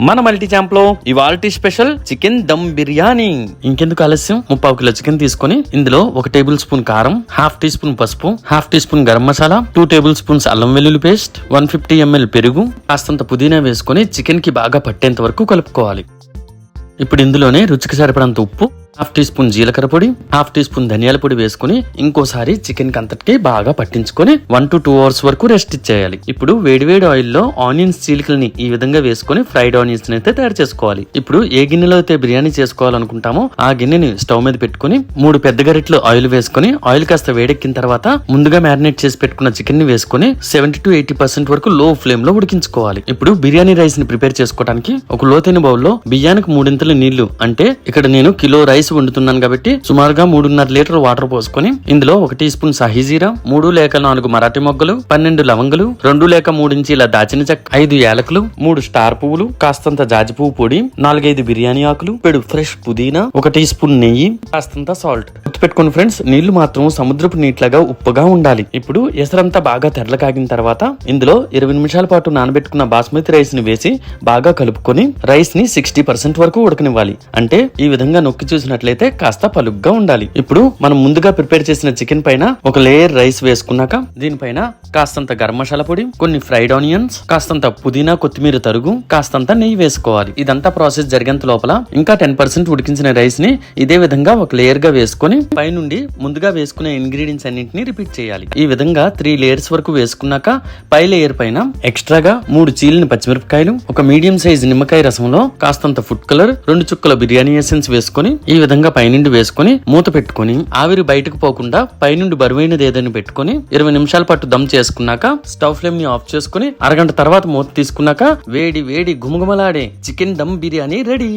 మన మల్టీ ఛాంప్లో ఇవాల్టి special chicken dum biryani. ఇంకెందుకు ఆలస్యం? ముప్పావు కిలో చికెన్ తీసుకొని ఇందులో ఒక టేబుల్ స్పూన్ కారం హాఫ్ టీ స్పూన్ పసుపు half teaspoon garam masala two tablespoons అల్లం వెల్లుల్లి పేస్ట్ వన్ ఫిఫ్టీ ఎంఎల్ పెరుగు కాస్తంత పుదీనా వేసుకొని చికెన్కి బాగా పట్టేంత వరకు కలుపుకోవాలి. ఇప్పుడు ఇందులోనే రుచికి సరిపడంత ఉప్పు హాఫ్ టీ స్పూన్ జీలకర్ర పొడి హాఫ్ టీ స్పూన్ ధనియాల పొడి వేసుకుని ఇంకోసారి చికెన్కి అంతటికి బాగా పట్టించుకొని వన్ టు టూ అవర్స్ వరకు రెస్ట్ ఇచ్చేయాలి. ఇప్పుడు వేడివేడి ఆయిల్లో ఆనియన్స్ చీలికల్ని ఈ విధంగా వేసుకొని ఫ్రైడ్ ఆనియన్స్ అయితే తయారు చేసుకోవాలి. ఇప్పుడు ఏ గిన్నెలో అయితే బిర్యానీ చేసుకోవాలనుకుంటామో ఆ గిన్నెని స్టవ్ మీద పెట్టుకుని మూడు పెద్ద గరిట్లు ఆయిల్ వేసుకొని ఆయిల్ కాస్త వేడెక్కిన తర్వాత ముందుగా మ్యారినేట్ చేసి పెట్టుకున్న చికెన్ని వేసుకొని సెవెంటీ టు ఎయిటీ పర్సెంట్ వరకు లో ఫ్లేమ్లో ఉడికించుకోవాలి. ఇప్పుడు బిర్యానీ రైస్ని ప్రిపేర్ చేసుకోవడానికి ఒక లోతైన బౌల్లో బియ్యానికి మూడింతలు నీళ్ళు అంటే ఇక్కడ నేను కిలో రైస్ వండుతున్నాను కాబట్టి సుమారుగా మూడున్నర లీటర్ వాటర్ పోసుకొని ఇందులో ఒక టీ స్పూన్ సహిజీరా మూడు లేక నాలుగు మరాఠీ మొగ్గలు పన్నెండు లవంగులు రెండు లేక మూడు ఇంచీల దాచిన చెక్క ఐదు యాలకులు మూడు స్టార్ పువ్వులు కాస్తంత జాజి పువ్వు పొడి నాలుగైదు బిర్యానీ ఆకులు పెడు ఫ్రెష్ పుదీనా ఒక టీ స్పూన్ నెయ్యి కాస్తంత సాల్ట్. పెట్టుకోండి ఫ్రెండ్స్ నీళ్ళు మాత్రం సముద్రపు నీటిలాగా ఉప్పుగా ఉండాలి. ఇప్పుడు ఎసరంతా బాగా తెరల కాగిన తర్వాత ఇందులో ఇరవై నిమిషాల పాటు నానబెట్టుకున్న బాస్మతి రైస్ని వేసి బాగా కలుపుకొని రైస్ని సిక్స్టీ పర్సెంట్ వరకు ఉడకనివ్వాలి. అంటే ఈ విధంగా నొక్కి చూసినట్లయితే కాస్త పలుగ్గా ఉండాలి. ఇప్పుడు మనం ముందుగా ప్రిపేర్ చేసిన చికెన్ పైన ఒక లేయర్ రైస్ వేసుకున్నాక దీనిపైన కాస్తంత గర్మశాల పొడి కొన్ని ఫ్రైడ్ ఆనియన్స్ కాస్తంత పుదీనా కొత్తిమీర తరుగు కాస్తంత నెయ్యి వేసుకోవాలి. ఇదంతా ప్రాసెస్ జరిగేంత లోపల ఇంకా టెన్ పర్సెంట్ ఉడికించిన రైస్ని ఇదే విధంగా ఒక లేయర్గా వేసుకొని పైనుండి ముందుగా వేసుకునే ఇంగ్రీడియంట్స్ అన్నింటినీ రిపీట్ చేయాలి. ఈ విధంగా త్రీ లేయర్స్ వరకు వేసుకున్నాక పై లేయర్ పైన ఎక్స్ట్రాగా మూడు చీలిన పచ్చిమిరపకాయలు ఒక మీడియం సైజ్ నిమ్మకాయ రసంలో కాస్తంత ఫుడ్ కలర్ రెండు చుక్కల బిర్యానీ ఎసెన్స్ వేసుకొని ఈ విధంగా పైనుండి వేసుకొని మూత పెట్టుకొని ఆవిరి బయటకు పోకుండా పైనుండి బరువైనది ఏదైనా పెట్టుకొని ఇరవై నిమిషాల పాటు దమ్ చేసుకుని చేసుకున్నాక స్టవ్ ఫ్లేమ్ని ఆఫ్ చేసుకుని అరగంట తర్వాత మూత తీసుకున్నాక వేడి వేడి గుమగుమలాడే చికెన్ దమ్ బిర్యానీ రెడీ.